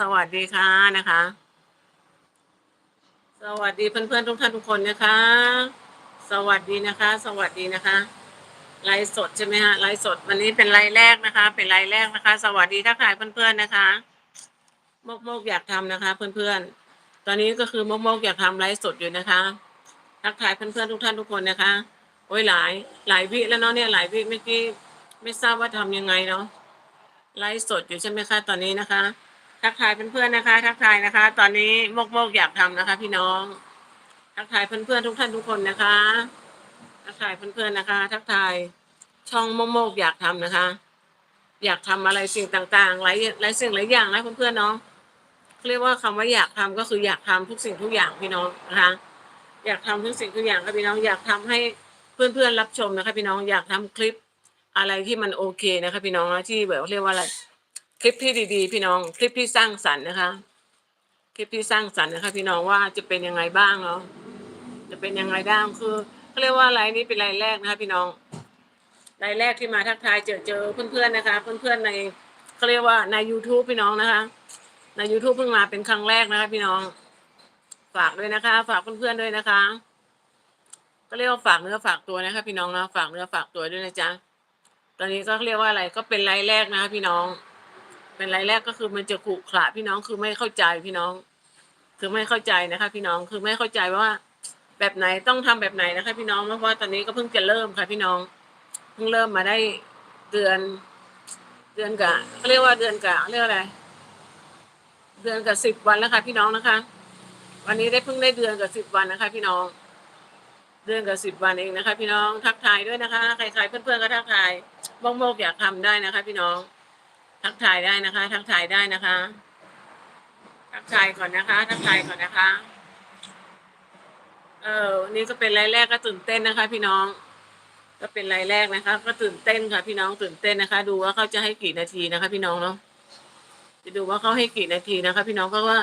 สวัสดีค่ะนะคะ สวัสดีเพื่อนๆทุกท่านทุกคนนะคะ สวัสดีนะคะ สวัสดีนะคะไลฟ์สดใช่ไหมฮะไลฟ์สดวันนี้เป็นไลฟ์แรกนะคะ เป็นไลฟ์แรกนะคะ สวัสดีทักทายเพื่อนๆนะคะโมกโมกอยากทำนะคะ เพื่อนๆ ตอนนี้ก็คือโมกโมกอยากทำไลฟ์สดอยู่นะคะ ทักทายเพื่อนๆทุกท่านทุกคนนะคะ โอ้ยหลายหลายวิแล้วเนาะเนี่ยหลายวิเมื่อกี้ไม่ทราบว่าทำยังไงเนาะไลฟ์สดอยู่ใช่ไหมคะตอนนี้นะคะ ทักทายเพื่อนๆนะคะ ทักทายนะคะ ตอนนี้โมกโมกอยากทำนะคะ พี่น้อง ทักทายเพื่อนๆทุกท่านทุกคนนะคะ ทักทายเพื่อนๆนะคะ ทักทายช่องโมกโมกอยากทำนะคะ อยากทำอะไรสิ่งต่างๆหลายหลายสิ่งหลายอย่างนะเพื่อนๆเนาะเรียกว่าคำว่าอยากทำก็คืออยากทำทุกสิ่งทุกอย่างพี่น้องนะคะอยากทำทุกสิ่งทุกอย่างค่ะพี่น้องอยากทำให้เพื่อนๆรับชมนะคะ พี่น้องอยากทำคลิปอะไรที่มันโอเคนะคะ พี่น้องที่แบบเรียกว่าอะไร คลิปที่ดีๆ พี่น้องคลิปที่สร้างสรรค์นะคะ คลิปที่สร้างสรรค์นะคะ พี่น้องว่าจะเป็นยังไงบ้างเนาะจะเป็นยังไงบ้างคือเขาเรียกว่าอะไรนี่เป็นรายแรกนะคะ พี่น้องรายแรกที่มาทักทายเจอเจอเพื่อนๆนะคะ เพื่อนๆในเขาเรียกว่าใน YouTube พี่น้องนะคะ ใน YouTube เพิ่งมาเป็นครั้งแรกนะคะ พี่น้อง ฝากด้วยนะคะ ฝากเพื่อนๆด้วยนะคะ ก็เรียกว่าฝากเนื้อฝากตัวนะคะ พี่น้องนะฝากเนื้อฝากตัวด้วยนะจ๊ะตอนนี้ก็เรียกว่าอะไรก็เป็นรายแรกนะคะ พี่น้อง เป็นรายแรกก็คือมันจะขรุขระพี่น้องคือไม่เข้าใจพี่น้อง คือไม่เข้าใจนะคะ พี่น้องคือไม่เข้าใจว่า แบบไหนต้องทำแบบไหนนะคะ พี่น้องเพราะว่าตอนนี้ก็เพิ่งจะเริ่มค่ะพี่น้องเพิ่งเริ่มมาได้เดือน เดือนกับเขาเรียกว่าเดือนกับเรียกอะไร เดือนกับสิบวันแล้วค่ะ พี่น้องนะคะ วันนี้ได้เพิ่งได้เดือนกับสิบวันนะคะ พี่น้อง เดือนกับสิบวันเองนะคะ พี่น้องทักทายด้วยนะคะใครๆเพื่อนๆก็ทักทายบ้องโมกอยากทำได้นะคะ พี่น้อง ทักทายได้นะคะ ทักทายได้นะคะ ทักทายก่อนนะคะ ทักทายก่อนนะคะ เออวันนี้ก็เป็นรายแรกก็ตื่นเต้นนะคะ พี่น้อง ก็เป็นรายแรกนะคะ ก็ตื่นเต้นค่ะ พี่น้องตื่นเต้นนะคะ ดูว่าเขาจะให้กี่นาทีนะคะ พี่น้องเนาะจะดูว่าเขาให้กี่นาทีนะคะ พี่น้องเพราะว่า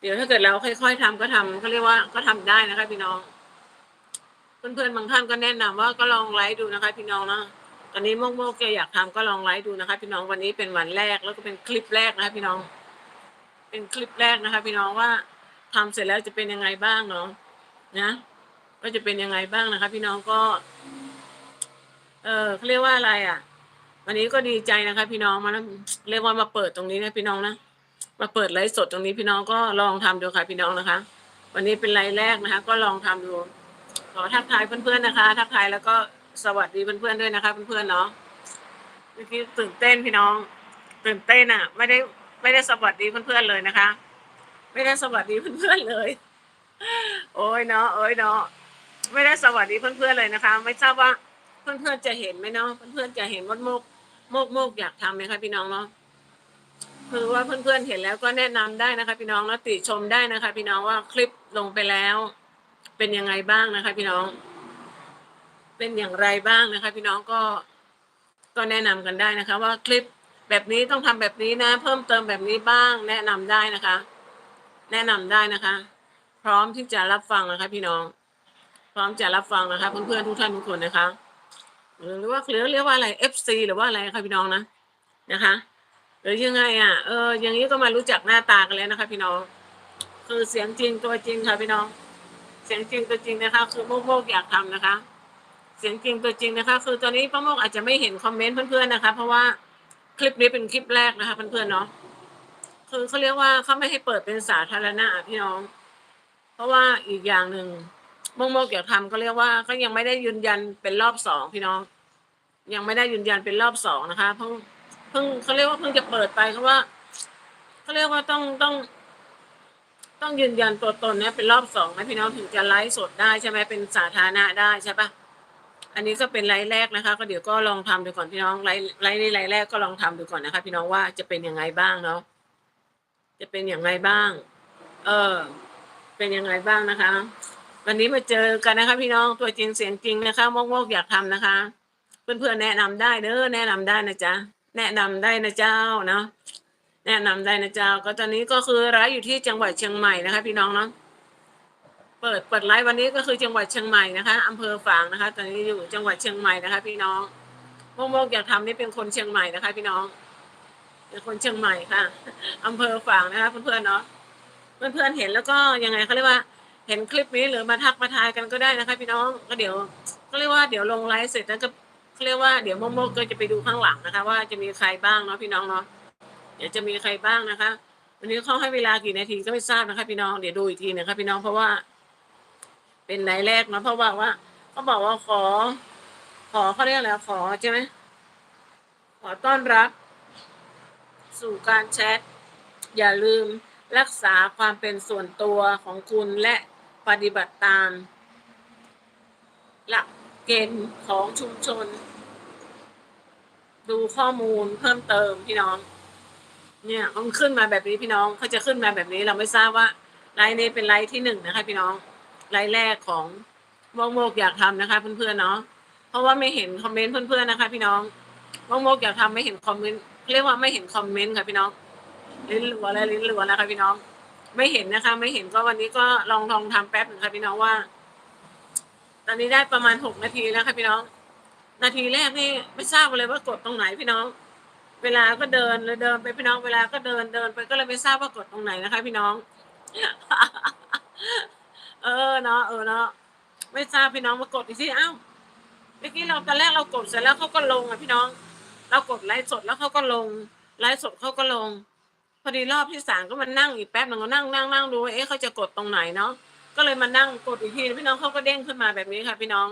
เดี๋ยวถ้าเกิดเราค่อยๆทำก็ทำเขาเรียกว่าก็ทำได้นะคะ พี่น้อง เพื่อนๆบางท่านก็แนะนำว่าก็ลองไลฟ์ดูนะคะ พี่น้องเนาะ อนนี้โมกโมกแกอยากทำก็ลองไลฟ์ดูนะคะ พี่น้องวันนี้เป็นวันแรกแล้วก็เป็นคลิปแรกนะคะ พี่น้อง เป็นคลิปแรกนะคะ พี่น้องว่าทำเสร็จแล้วจะเป็นยังไงบ้างเนาะนะก็จะเป็นยังไงบ้างนะคะ พี่น้องก็ เออเขาเรียกว่าอะไรอะ วันนี้ก็ดีใจนะคะ พี่น้องมาแล้วเรียกว่ามาเปิดตรงนี้นะพี่น้องนะมาเปิดไลฟ์สดตรงนี้พี่น้องก็ลองทำดูค่ะ พี่น้องนะคะ วันนี้เป็นไลฟ์แรกนะคะ ก็ลองทำดูขอทักทายเพื่อนๆนะคะ ทักทายแล้วก็ สวัสดีเพื่อนๆด้วยนะคะเพื่อนๆเนาะเมื่อกี้ตื่นเต้นพี่น้อง ตื่นเต้นอะ ไม่ได้ไม่ได้สวัสดีเพื่อนๆเลยนะคะ ไม่ได้สวัสดีเพื่อนๆเลย โอ้ยเนาะโอ้ยเนาะไม่ได้สวัสดีเพื่อนๆเลยนะคะ ไม่ทราบว่าเพื่อนๆจะเห็นไหมเนาะเพื่อนๆจะเห็นว่าโมกโมกโมกอยากทำไหมคะพี่น้องเนาะคือว่าเพื่อนๆเห็นแล้วก็แนะนำได้นะคะ พี่น้องแล้วติชมได้นะคะ พี่น้องว่าคลิปลงไปแล้ว เป็นยังไงบ้างนะคะ พี่น้อง เป็นอย่างไรบ้างนะคะ พี่น้องก็ก็แนะนำกันได้นะคะ ว่าคลิปแบบนี้ต้องทำแบบนี้นะ เพิ่มเติมแบบนี้บ้าง แนะนำได้นะคะ แนะนำได้นะคะ พร้อมที่จะรับฟังนะคะ พี่น้อง พร้อมจะรับฟังนะคะ เพื่อนๆทุกท่านทุกคนนะคะ หรือว่าหรือเรียกว่าอะไร FC หรือว่าอะไรคะพี่น้องนะนะคะ หรือยังไงอะเอออย่างนี้ก็มารู้จักหน้าตากันแล้วนะคะ พี่น้อง คือเสียงจริงตัวจริงค่ะพี่น้อง เสียงจริงตัวจริงนะคะ คือโมกโมกอยากทำนะคะ สียงจริงตัวจริงนะคะ คือตอนนี้ป้าโมกอาจจะไม่เห็นคอมเมนต์เพื่อนๆนะคะ เพราะว่าคลิปนี้เป็นคลิปแรกนะคะ เพื่อนๆเนาะคือเขาเรียกว่าเขาไม่ให้เปิดเป็นสาธารณะพี่น้อง เพราะว่าอีกอย่างหนึ่งโมกโมกอยากทำก็เรียกว่าก็ยังไม่ได้ยืนยันเป็นรอบสองพี่น้อง ยังไม่ได้ยืนยันเป็นรอบสองนะคะเพิ่งเพิ่งเขาเรียกว่าเพิ่งจะเปิดไปเพราะว่าเขาเรียกว่าต้องต้องต้องยืนยันตัวตนเนี่ยเป็นรอบสองนะพี่น้องถึงจะไลฟ์สดได้ใช่ไหมเป็นสาธารณะได้ใช่ปะ อันนี้ก็เป็นไลฟ์แรกนะคะ ก็เดี๋ยวก็ลองทำดูก่อนพี่น้องไลฟ์ไลฟ์ในไลฟ์แรกก็ลองทำดูก่อนนะคะ พี่น้องว่าจะเป็นยังไงบ้างเนาะจะเป็นอย่างไรบ้าง เออ เป็นยังไงบ้างนะคะ วันนี้มาเจอกันนะคะ พี่น้องตัวจริงเสียงจริงนะคะโมกโมกอยากทำนะคะ เพื่อนๆแนะนำได้เด้อแนะนำได้นะจ๊ะแนะนำได้นะเจ้าเนาะแนะนำได้นะเจ้า ก็ตอนนี้ก็คือร้านอยู่ที่จังหวัดเชียงใหม่นะคะ พี่น้องเนาะ เปิดเปิดไลฟ์วันนี้ก็คือจังหวัดเชียงใหม่นะคะอำเภอฝางนะคะ ตอนนี้อยู่จังหวัดเชียงใหม่นะคะ พี่น้องโมกโมกอยากทำนี่เป็นคนเชียงใหม่นะคะ พี่น้องเป็นคนเชียงใหม่ค่ะอำเภอฝางนะคะเพื่อนๆเนาะเพื่อนๆเห็นแล้วก็ยังไงเขาเรียกว่า เห็นคลิปนี้หรือมาทักมาทายกันก็ได้นะคะ พี่น้องก็เดี๋ยวก็เรียกว่าเดี๋ยวลงไลฟ์เสร็จแล้วก็เขาเรียกว่าเดี๋ยวโมโมก็จะไปดูข้างหลังนะคะ ว่าจะมีใครบ้างเนาะพี่น้องเนาะเดี๋ยวจะมีใครบ้างนะคะวันนี้เขาให้เวลากี่นาทีก็ไม่ทราบนะคะ พี่น้องเดี๋ยวดูอีกทีนะคะพี่น้องเพราะว่า เป็นรายแรกนะเพราะว่าว่าเขาบอกว่าขอ ขอเขาเรียกอะไรขอใช่ไหมขอต้อนรับ สู่การแชท อย่าลืมรักษาความเป็นส่วนตัวของคุณและปฏิบัติตาม หลักเกณฑ์ของชุมชน ดูข้อมูลเพิ่มเติมพี่น้อง เนี่ยมันขึ้นมาแบบนี้พี่น้องเขาจะขึ้นมาแบบนี้เราไม่ทราบว่าไลน์นี้เป็นไลน์ที่หนึ่งนะคะพี่น้อง ไลน์แรกของโมกโมกอยากทำนะคะ เพื่อนๆเนาะเพราะว่าไม่เห็นคอมเมนต์เพื่อนๆนะคะ พี่น้องโมกโมกอยากทำไม่เห็นคอมเมนต์เรียกว่าไม่เห็นคอมเมนต์ค่ะพี่น้องลิ้นรัวแล้วลิ้นรัวแล้วค่ะพี่น้อง ไม่เห็นนะคะ ไม่เห็นก็วันนี้ก็ลองลองทำแป๊บหนึ่งค่ะพี่น้องว่า ตอนนี้ได้ประมาณหกนาทีแล้วค่ะพี่น้อง นาทีแรกนี่ไม่ทราบเลยว่ากดตรงไหนพี่น้อง เวลาก็เดินเลยเดินไปพี่น้องเวลาก็เดินเดินไปก็เลยไม่ทราบว่ากดตรงไหนนะคะ พี่น้อง เออเนาะเออเนาะไม่ทราบพี่น้องมากดอีกทีอ้าวเมื่อกี้เราตอนแรกเรากดเสร็จแล้วเขาก็ลงอะพี่น้อง เรากดไลฟ์สดแล้วเขาก็ลงไลฟ์สดเขาก็ลง พอดีรอบที่สามก็มานั่งอีกแป๊บหนึ่งก็นั่งนั่งนั่งดูว่าเอ๊ะเขาจะกดตรงไหนเนาะก็เลยมานั่งกดอีกทีพี่น้องเขาก็เด้งขึ้นมาแบบนี้ค่ะ พี่น้อง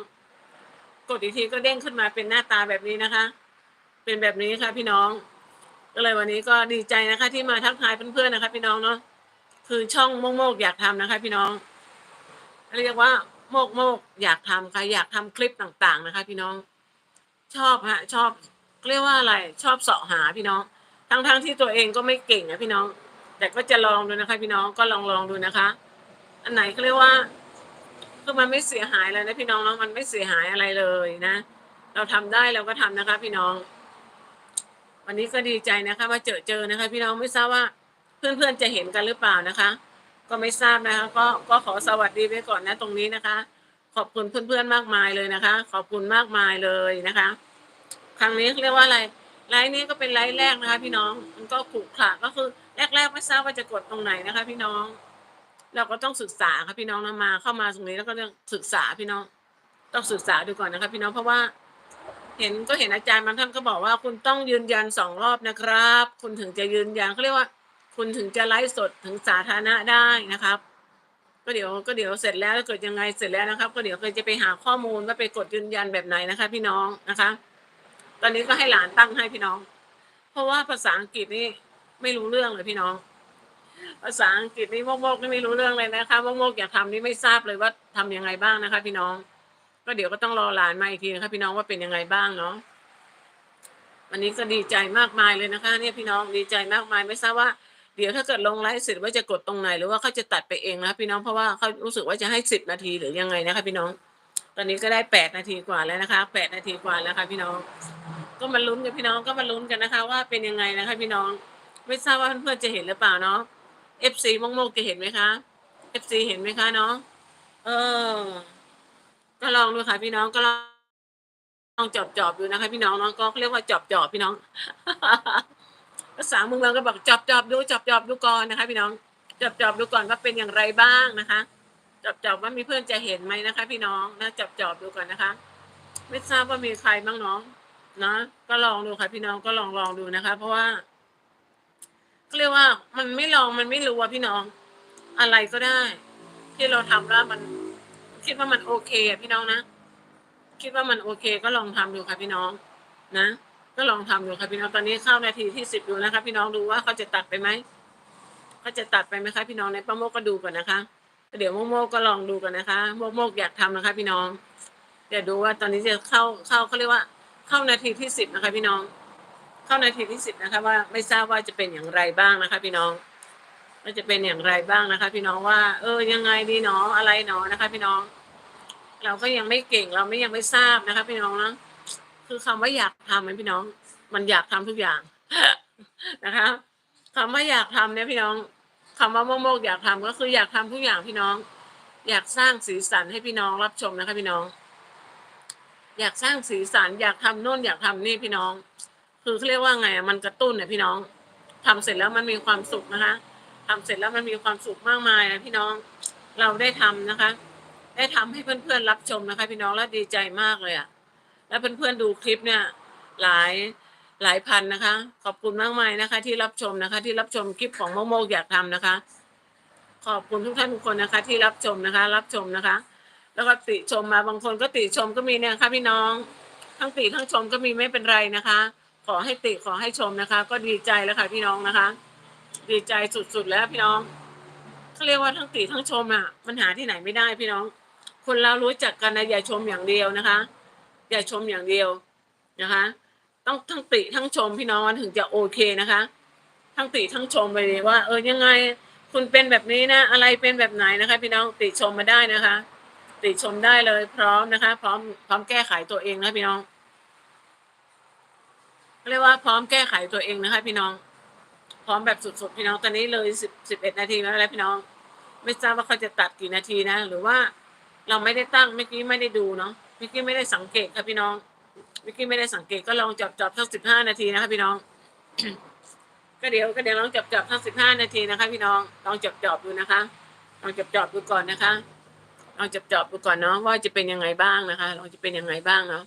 กดอีกทีก็เด้งขึ้นมาเป็นหน้าตาแบบนี้นะคะ เป็นแบบนี้ค่ะ พี่น้อง ก็เลยวันนี้ก็ดีใจนะคะ ที่มาทักทายเพื่อนๆนะคะ พี่น้องเนาะคือช่องโมกโมกอยากทำนะคะ พี่น้อง เรียกว่าโมกโมกอยากทำค่ะอยากทำคลิปต่างๆนะคะ พี่น้อง ชอบฮะ ชอบเรียกว่าอะไร ชอบเสาะหาพี่น้อง ทั้งๆที่ตัวเองก็ไม่เก่งนะพี่น้อง แต่ก็จะลองดูนะคะ พี่น้องก็ลองลองดูนะคะ อันไหนเขาเรียกว่าคือมันไม่เสียหายอะไรนะพี่น้องเนาะมันไม่เสียหายอะไรเลยนะ เราทำได้เราก็ทำนะคะ พี่น้อง วันนี้ก็ดีใจนะคะมาเจอเจอนะคะ พี่น้องไม่ทราบว่าเพื่อนๆจะเห็นกันหรือเปล่านะคะ ก็ไม่ทราบนะคะก็ก็ขอสวัสดีไว้ก่อนนะตรงนี้นะคะ ขอบคุณเพื่อนๆมากมายเลยนะคะ ขอบคุณมากมายเลยนะคะ ครั้งนี้เรียกว่าอะไรไลน์นี้ก็เป็นไลน์แรกนะคะ พี่น้องมันก็ขรุขระก็คือแรกๆไม่ทราบว่าจะกดตรงไหนนะคะ พี่น้อง เราก็ต้องศึกษาค่ะพี่น้องนะมา เข้ามาตรงนี้แล้วก็ต้องศึกษาพี่น้อง ต้องศึกษาดูก่อนนะคะ พี่น้องเพราะว่า เห็นก็เห็นอาจารย์บางท่านก็บอกว่าคุณต้องยืนยันสองรอบนะครับ คุณถึงจะยืนยันเขาเรียกว่า คุณถึงจะไลฟ์สดถึงสาธารณะได้นะครับ ก็เดี๋ยวก็เดี๋ยวเสร็จแล้วเกิดยังไงเสร็จแล้วนะครับ ก็เดี๋ยวเคยจะไปหาข้อมูลว่าไปกดยืนยันแบบไหนนะคะ พี่น้องนะคะ ตอนนี้ก็ให้หลานตั้งให้พี่น้อง เพราะว่าภาษาอังกฤษนี่ไม่รู้เรื่องเลยพี่น้อง ภาษาอังกฤษนี่โมกโมกนี่ไม่รู้เรื่องเลยนะคะโมกโมกอยากทำนี่ไม่ทราบเลยว่าทำยังไงบ้างนะคะ พี่น้อง ก็เดี๋ยวก็ต้องรอหลานมาอีกทีนะคะพี่น้องว่าเป็นยังไงบ้างเนาะวันนี้ก็ดีใจมากมายเลยนะคะ เนี่ยพี่น้องดีใจมากมายไม่ทราบว่า เดี๋ยวถ้าเกิดลงไลฟ์เสร็จว่าจะกดตรงไหน หรือว่าเขาจะตัดไปเองนะพี่น้องเพราะว่าเขารู้สึกว่าจะให้สิบนาทีหรือยังไงนะคะพี่น้อง ตอนนี้ก็ได้แปดนาทีกว่าแล้วนะคะแปดนาทีกว่าแล้วค่ะพี่น้อง ก็มาลุ้นกันพี่น้องก็มาลุ้นกันนะคะ ว่าเป็นยังไงนะคะพี่น้อง ไม่ทราบว่าเพื่อนๆจะเห็นหรือเปล่าเนาะ FC มงมกจะเห็นไหมคะ FC เห็นไหมคะเนาะเออ ก็ลองดูค่ะ พี่น้องก็ลองลองจอบจอบดูนะคะ พี่น้องเนาะก็เรียกว่าจอบจอบพี่น้อง ภาษาเมืองเราก็บอกจอบจอบดูจอบจอบดูก่อนนะคะพี่น้องจอบจอบดูก่อนว่าเป็นอย่างไรบ้างนะคะจอบจอบว่ามีเพื่อนจะเห็นไหมนะคะ พี่น้องนะจอบจอบดูก่อนนะคะ ไม่ทราบว่ามีใครบ้างเนาะนะก็ลองดูค่ะ พี่น้องก็ลองลองดูนะคะ เพราะว่าเขาเรียกว่ามันไม่ลองมันไม่รู้ว่าพี่น้อง อะไรก็ได้ ที่เราทำแล้วมัน คิดว่ามันโอเคอะพี่น้องนะคิดว่ามันโอเค ก็ลองทำดูค่ะพี่น้อง นะ ก็ลองทำดูค่ะพี่น้องตอนนี้เข้านาทีที่สิบอยู่นะคะ พี่น้องดูว่าเขาจะตัดไปไหมเขาจะตัดไปไหมคะพี่น้องในป้าโมกก็ดูก่อนนะคะ เดี๋ยวโมโมกก็ลองดูกันนะคะโมโมกอยากทำนะคะ พี่น้องเดี๋ยวดูว่าตอนนี้จะเข้าเข้าเขาเรียกว่า เข้านาทีที่สิบนะคะ พี่น้อง เข้านาทีที่สิบนะคะ ว่าไม่ทราบว่าจะเป็นอย่างไรบ้างนะคะ พี่น้องว่าจะเป็นอย่างไรบ้างนะคะ พี่น้องว่า เออยังไงดีเนาะอะไรเนาะนะคะ พี่น้อง เราก็ยังไม่เก่งเราไม่ยังไม่ทราบนะคะ พี่น้องนะ คือคำว่าอยากทำมันพี่น้อง มันอยากทำทุกอย่างนะคะคำว่าอยากทำเนี่ยพี่น้องคำว่าโมโมกอยากทำก็คืออยากทำทุกอย่างพี่น้อง อยากสร้างสีสันให้พี่น้องรับชมนะคะพี่น้อง อยากสร้างสีสันอยากทำโน่นอยากทำนี่พี่น้อง คือเขาเรียกว่าไงอะมันกระตุ้นเนี่ยพี่น้องทำเสร็จแล้วมันมีความสุขนะคะทำเสร็จแล้วมันมีความสุขมากมายนะพี่น้อง เราได้ทำนะคะ ได้ทำให้เพื่อนๆรับชมนะคะ พี่น้องแล้วดีใจมากเลยอะ แล้วเพื่อนๆดูคลิปเนี่ยหลายหลายพันนะคะ ขอบคุณมากมายนะคะ ที่รับชมนะคะ ที่รับชมคลิปของโมโมอยากทำนะคะ ขอบคุณทุกท่านทุกคนนะคะ ที่รับชมนะคะ รับชมนะคะ แล้วก็ติชมมาบางคนก็ติชมก็มีเนี่ยค่ะพี่น้อง ทั้งติทั้งชมก็มีไม่เป็นไรนะคะ ขอให้ติขอให้ชมนะคะ ก็ดีใจแล้วค่ะพี่น้องนะคะ ดีใจสุดๆแล้วพี่น้องเขาเรียกว่าทั้งติทั้งชมอะมันหาที่ไหนไม่ได้พี่น้อง คนเรารู้จักกันนะอย่าชมอย่างเดียวนะคะ อย่าชมอย่างเดียวนะคะ ต้องทั้งติทั้งชมพี่น้องถึงจะโอเคนะคะ ทั้งติทั้งชมไปเลยว่า เออยังไงคุณเป็นแบบนี้นะ อะไรเป็นแบบไหนนะคะ พี่น้องติชมมาได้นะคะ ติชมได้เลยพร้อมนะคะ พร้อมพร้อมแก้ไขตัวเองนะพี่น้องเขาเรียกว่าพร้อมแก้ไขตัวเองนะคะ พี่น้อง พร้อมแบบสุดๆพี่น้องตอนนี้เลยสิบสิบเอ็ดนาทีแล้วแล้วพี่น้อง ไม่ทราบว่าเขาจะตัดกี่นาทีนะ หรือว่าเราไม่ได้ตั้งเมื่อกี้ไม่ได้ดูเนาะ เมื่อกี้ไม่ได้สังเกตค่ะพี่น้องเมื่อกี้ไม่ได้สังเกตก็ลองจับจับสักสิบห้านาทีนะคะพี่น้อง ก็เดี๋ยวก็เดี๋ยวลองจับจับสักสิบห้านาทีนะคะ พี่น้องลองจับจับดูนะคะ ลองจับจับดูก่อนนะคะลองจับจับดูก่อนเนาะว่าจะเป็นยังไงบ้างนะคะลองจะเป็นยังไงบ้างเนาะ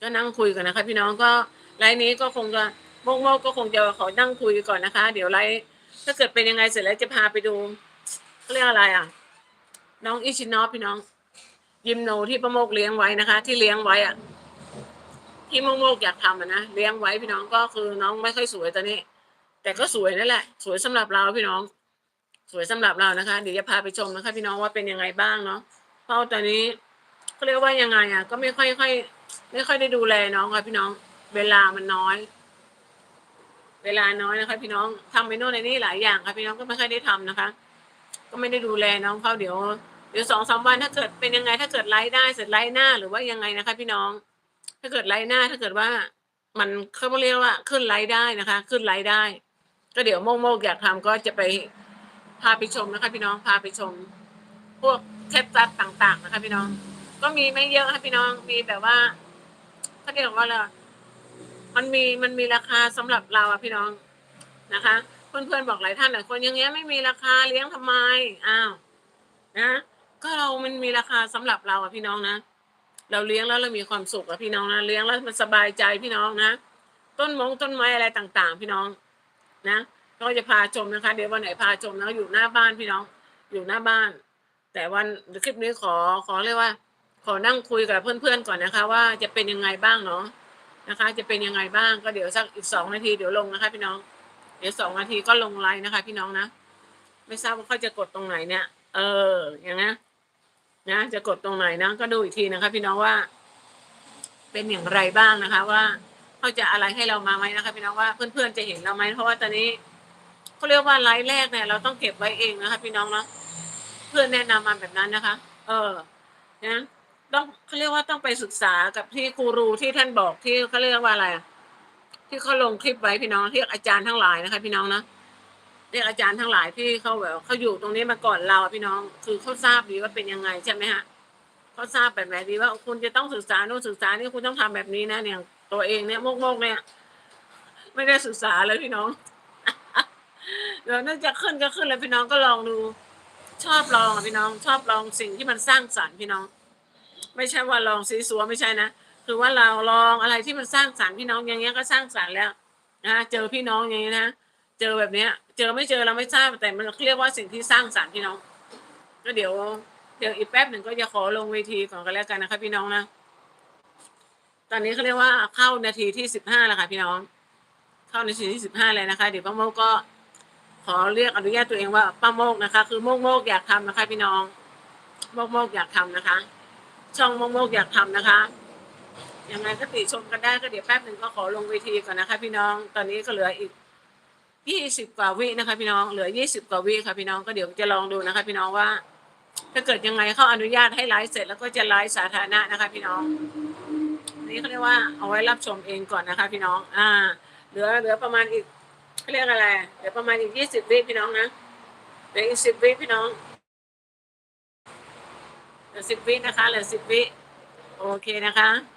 ก็นั่งคุยกันนะคะ พี่น้องก็ไลน์นี้ก็คงจะโมกโมกก็คงจะขอนั่งคุยก่อนนะคะ เดี๋ยวไลน์ถ้าเกิดเป็นยังไงเสร็จแล้วจะพาไปดูเขาเรียกอะไรอะ น้องอิชินอฟพี่น้อง ยิมโนที่ประโมกเลี้ยงไว้นะคะ ที่เลี้ยงไว้อะที่โมกโมกอยากทำอะนะเลี้ยงไว้พี่น้องก็คือน้องไม่ค่อยสวยตอนนี้ แต่ก็สวยนั่นแหละ สวยสำหรับเราพี่น้อง สวยสำหรับเรานะคะเดี๋ยวจะพาไปชมนะคะ พี่น้องว่าเป็นยังไงบ้างเนาะเพราะตอนนี้เขาเรียกว่ายังไงอะก็ไม่ค่อยค่อยไม่ค่อยได้ดูแลน้องค่ะพี่น้อง เวลามันน้อย เวลาน้อยนะคะพี่น้องทำไปโน่นในนี่หลายอย่างค่ะพี่น้องก็ไม่ค่อยได้ทำนะคะ ก็ไม่ได้ดูแลน้องเขาเดี๋ยว เดี๋ยวสองสามวันถ้าเกิดเป็นยังไง ถ้าเกิดไลฟ์ได้เสร็จไลฟ์หน้าหรือว่ายังไงนะคะ พี่น้อง ถ้าเกิดไลฟ์หน้าถ้าเกิดว่า มันเขาเรียกว่าขึ้นไลฟ์ได้นะคะ ขึ้นไลฟ์ได้ ก็เดี๋ยวโมกโมกอยากทำก็จะไปพาไปชมนะคะ พี่น้องพาไปชม พวกเทปซัดต่างๆนะคะ พี่น้อง ก็มีไม่เยอะค่ะพี่น้องมีแบบว่าเขาเรียกว่าอะไรมันมีมันมีราคาสำหรับเราอะพี่น้องนะคะ เพื่อนๆบอกหลายท่านหลายคนอย่างเงี้ยไม่มีราคาเลี้ยงทำไมอ้าวนะ ก็เรามันมีราคาสำหรับเราอะพี่น้องนะ เราเลี้ยงแล้วเรามีความสุขอะพี่น้องนะเลี้ยงแล้วมันสบายใจพี่น้องนะ ต้นมงต้นไม้อะไรต่างๆ พี่น้องนะก็จะพาชมนะคะ เดี๋ยววันไหนพาชมนะอยู่หน้าบ้านพี่น้อง อยู่หน้าบ้าน แต่วันคลิปนี้ขอขอเรียกว่า ขอนั่งคุยกับเพื่อนๆก่อนนะคะ ว่าจะเป็นยังไงบ้างเนาะนะคะ จะเป็นยังไงบ้างก็เดี๋ยวสักอีกสองนาทีเดี๋ยวลงนะคะ พี่น้อง เดี๋ยวสองนาทีก็ลงไลน์นะคะ พี่น้องนะ ไม่ทราบว่าเขาจะกดตรงไหนเนี่ย เออ อย่างนี้นะจะกดตรงไหนนะ ก็ดูอีกทีนะคะ พี่น้องว่า เป็นอย่างไรบ้างนะคะ ว่าเขาจะอะไรให้เรามาไหมนะคะ พี่น้องว่าเพื่อนๆจะเห็นเราไหมเพราะว่าตอนนี้เขาเรียกว่าไลฟ์แรกเนี่ยเราต้องเก็บไว้เองนะคะ พี่น้องเนาะเพื่อนแนะนำมาแบบนั้นนะคะ เออนะต้องเขาเรียกว่าต้องไปศึกษากับที่ครูรูที่ท่านบอกที่เขาเรียกว่าอะไรที่เขาลงคลิปไว้พี่น้องที่อาจารย์ทั้งหลายนะคะ พี่น้องนะ เรียกอาจารย์ทั้งหลายที่เขาแบบเขาอยู่ตรงนี้มาก่อนเราพี่น้อง คือเขาทราบดีว่าเป็นยังไงใช่ไหมฮะเขาทราบแบบไหนดีว่าคุณจะต้องศึกษาโน่นศึกษานี่คุณต้องทำแบบนี้นะเนี่ยตัวเองเนี่ยโมกโมกเนี่ย ไม่ได้ศึกษาเลยพี่น้องเดี๋ยวน่าจะขึ้นก็ขึ้นเลยพี่น้องก็ลองดู ชอบลองอะพี่น้อง ชอบลองสิ่งที่มันสร้างสรรค์พี่น้อง ไม่ใช่ว่าลองซีซัวไม่ใช่นะคือว่าเราลองอะไรที่มันสร้างสรรค์พี่น้องอย่างเงี้ยก็สร้างสรรค์แล้วนะเจอพี่น้องอย่างเงี้ยนะเจอแบบเนี้ย เจอไม่เจอเราไม่ทราบแต่มันเรียกว่าสิ่งที่สร้างสรรค์พี่น้อง ก็เดี๋ยว เดี๋ยวอีกแป๊บหนึ่งก็จะขอลงเวทีก่อนกันแล้วกันนะคะพี่น้องนะตอนนี้เขาเรียกว่าเข้านาทีที่สิบห้าแล้วค่ะพี่น้อง เข้านาทีที่สิบห้าเลยนะคะ เดี๋ยวป้าโมกก็ขอเรียกอนุญาตตัวเองว่าป้าโมกนะคะ คือโมกโมกอยากทำนะคะ พี่น้อง โมกโมกอยากทำนะคะ ช่องโมกโมกอยากทำนะคะยังไงก็ติชมกันได้ก็เดี๋ยวแป๊บหนึ่งก็ขอลงเวทีก่อนนะคะ พี่น้องตอนนี้ก็เหลืออีก ยี่สิบกว่าวินะคะพี่น้องเหลือยี่สิบกว่าวิค่ะพี่น้องก็เดี๋ยวจะลองดูนะคะ พี่น้องว่า ถ้าเกิดยังไงเขาอนุญาตให้ไลฟ์เสร็จแล้วก็จะไลฟ์สาธารณะนะคะ พี่น้อง นี่เขาเรียกว่าเอาไว้รับชมเองก่อนนะคะ พี่น้อง อ่า เหลือเหลือประมาณอีกเขาเรียกอะไรเหลือประมาณอีกยี่สิบวิพี่น้องนะเหลืออีกสิบวิพี่น้องเหลือสิบวินะคะเหลือสิบวิโอเคนะคะ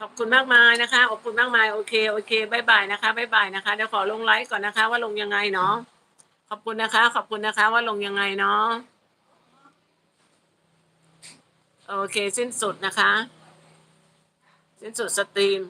ขอบคุณมากมายนะคะ ขอบคุณมากมายโอเคโอเคบายบายนะคะบายบายนะคะเดี๋ยวขอลงไลฟ์ก่อนนะคะ ว่าลงยังไงเนาะขอบคุณนะคะ ขอบคุณนะคะ ว่าลงยังไงเนาะโอเค สิ้นสุดนะคะ สิ้นสุดสตรีม